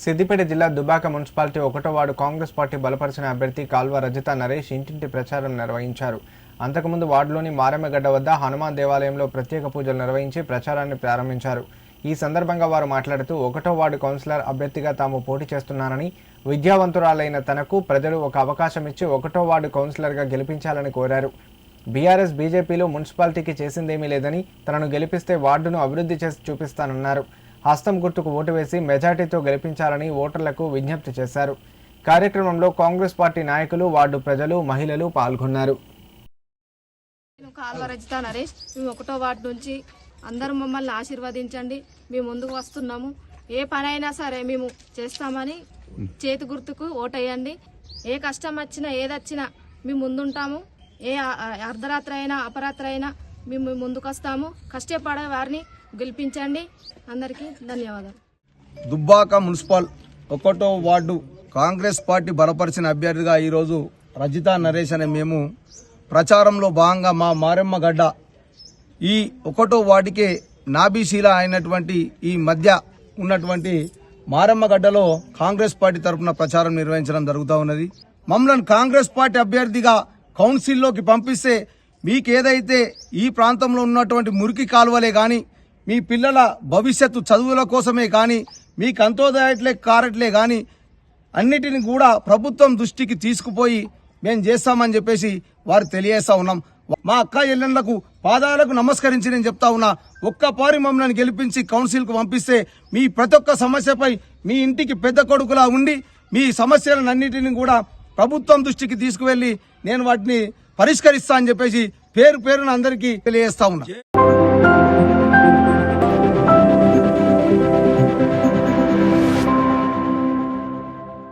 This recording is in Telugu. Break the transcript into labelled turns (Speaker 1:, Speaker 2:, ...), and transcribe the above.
Speaker 1: సిద్దిపేట జిల్లా దుబాక మున్సిపాలిటీ ఒకటో వార్డు కాంగ్రెస్ పార్టీ బలపరిచిన అభ్యర్థి కాల్వ రజిత నరేష్ ఇంటింటి ప్రచారం నిర్వహించారు. అంతకుముందు వార్డులోని మారమ్మగడ్డ వద్ద హనుమాన్ దేవాలయంలో ప్రత్యేక పూజలు నిర్వహించి ప్రచారాన్ని ప్రారంభించారు. ఈ సందర్భంగా వారు మాట్లాడుతూ ఒకటో వార్డు కౌన్సిలర్ అభ్యర్థిగా తాము పోటీ చేస్తున్నానని విద్యావంతురాలైన తనకు ప్రజలు ఒక అవకాశం ఇచ్చి ఒకటో వార్డు కౌన్సిలర్గా గెలిపించాలని కోరారు. బీఆర్ఎస్ బీజేపీలో మున్సిపాలిటీకి చేసిందేమీ లేదని తనను గెలిపిస్తే వార్డును అభివృద్ధి చేసి చూపిస్తానన్నారు. హస్తం గుర్తుకు ఓటు వేసి మెజార్టీతో గెలిపించాలని ఓటర్లకు విజ్ఞప్తి చేశారు. కార్యక్రమంలో కాంగ్రెస్ పార్టీ నాయకులు వార్డు ప్రజలు మహిళలు పాల్గొన్నారు.
Speaker 2: కాల్వ రజిత నరేష్ మేము ఒకటో వార్డు నుంచి అందరూ మమ్మల్ని ఆశీర్వదించండి. మేము ముందుకు వస్తున్నాము. ఏ పని అయినా సరే మేము చేస్తామని చేతి గుర్తుకు ఓటేయండి. ఏ కష్టం వచ్చినా ఏదొచ్చినా మేము ముందుంటాము. ఏ అర్ధరాత్రి అయినా అపరాత్రి అయినా మేము ముందుకు వస్తాము కష్టపడే వారిని గెలిపించండి. అందరికీ ధన్యవాదాలు.
Speaker 3: దుబ్బాక మున్సిపల్ ఒకటో వార్డు కాంగ్రెస్ పార్టీ బలపరిచిన అభ్యర్థిగా ఈరోజు రజిత నరేష్ అనే మేము ప్రచారంలో భాగంగా మా మారెమ్మ గడ్డ ఈ ఒకటో వార్డుకే నాబీశీల అయినటువంటి ఈ మధ్య ఉన్నటువంటి మారమ్మగడ్డలో కాంగ్రెస్ పార్టీ తరఫున ప్రచారం నిర్వహించడం జరుగుతూ ఉన్నది. మమ్మల్ని కాంగ్రెస్ పార్టీ అభ్యర్థిగా కౌన్సిల్లోకి పంపిస్తే మీకేదైతే ఈ ప్రాంతంలో ఉన్నటువంటి మురికి కాలువలే కానీ మీ పిల్లల భవిష్యత్తు చదువుల కోసమే కానీ మీకు అంతోదయట్లే కారట్లే కానీ అన్నిటిని కూడా ప్రభుత్వం దృష్టికి తీసుకుపోయి మేము చేస్తామని చెప్పేసి వారు తెలియజేస్తా ఉన్నాం. మా అక్క ఎల్లెండ్లకు పాదాలకు నమస్కరించి నేను చెప్తా ఉన్నా ఒక్కపారి మమ్మల్ని గెలిపించి కౌన్సిల్కు పంపిస్తే మీ ప్రతి ఒక్క సమస్యపై మీ ఇంటికి పెద్ద కొడుకులా ఉండి మీ సమస్యలన్నిటిని కూడా ప్రభుత్వం దృష్టికి తీసుకువెళ్ళి నేను వాటిని పరిష్కరిస్తా అని చెప్పేసి పేరు పేరున అందరికీ తెలియజేస్తా ఉన్నా.